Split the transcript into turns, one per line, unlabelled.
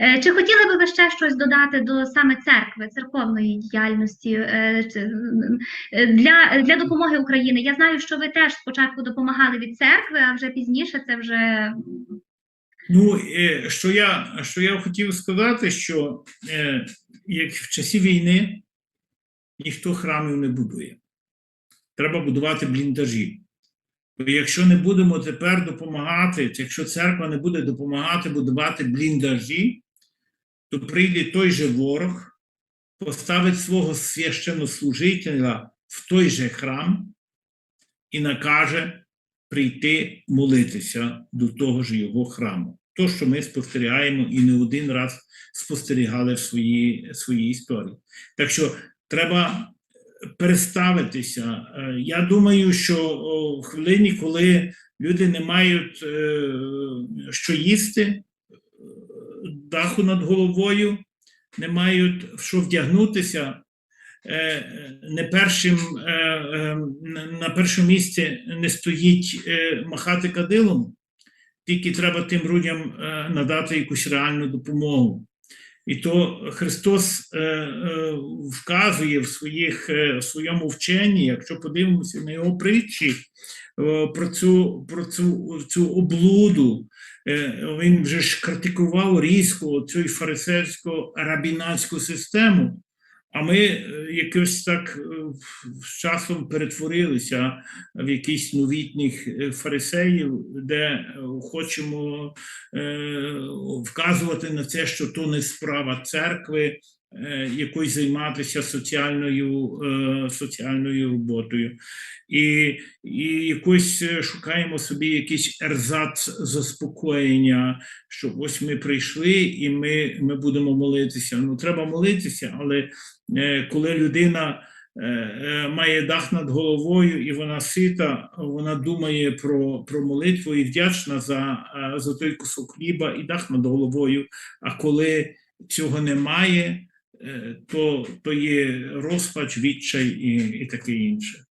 Е, Чи хотіли би ви ще щось додати до саме церкви, церковної діяльності е, е, для, для допомоги Україні? Я знаю, що ви теж спочатку допомагали від церкви, а вже пізніше це вже
Ну, що я, що я хотів сказати, що як в часі війни ніхто храмів не будує. Треба будувати бліндажі. Якщо не будемо тепер допомагати, якщо церква не буде допомагати будувати бліндажі, то прийде той же ворог, поставить свого священнослужителя в той же храм і накаже прийти молитися до того ж його храму. То, що ми спостерігаємо і не один раз спостерігали в своїй, своїй історії. Так що треба переставитися. Е, Я думаю, що в хвилині, коли люди не мають е, що їсти, даху над головою, не мають в що вдягнутися, е, не першим, е, е, на- першому місці не стоїть махати кадилом, тільки треба тим людям надати якусь реальну допомогу. І то Христос вказує в, своїх, в своєму вченні, якщо подивимося на його притчі, про цю, про цю, цю облуду. Е, Він вже ж критикував різко цю фарисейсько-рабінацьку систему. А ми е, якось так е, з часом перетворилися в якісь новітніх е, фарисеїв, де е, хочемо е, вказувати на це, що то не справа церкви, е, якось займатися соціальною, е, соціальною роботою. І, і якось е, шукаємо собі якийсь ерзац заспокоєння, що ось ми прийшли і ми, ми будемо молитися. Ну, треба молитися, але е, коли людина е, е, має дах над головою і вона сита, вона думає про, про молитву і вдячна за, е, за той кусок хліба і дах над головою. А коли цього немає, е, то, то є розпач, відчай і, і таке інше.